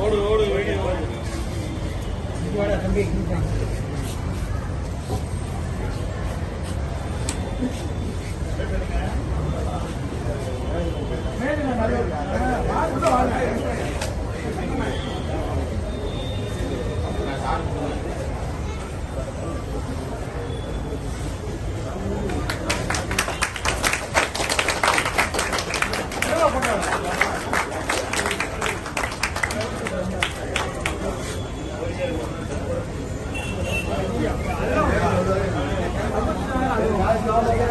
ஓடு ஓடு வீடியோ தம்பி దగ్గర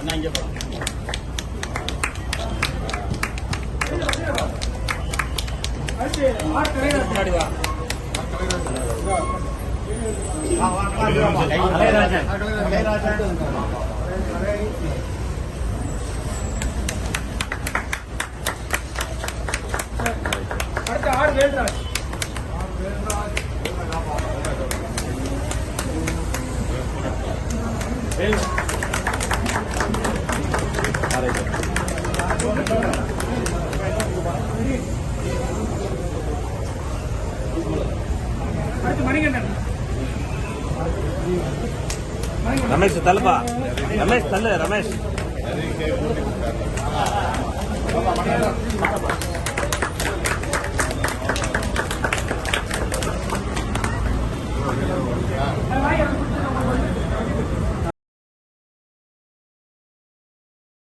முன்னாடி வா கலைராஜன் கலைராஜன் அடுத்த ஆறு வேல்ராஜ் வேல்ராஜ் மணிகண்டன் ரமேஷ் தள்ளுப்பா. ரமேஷ் தள்ளு ரமேஷ்.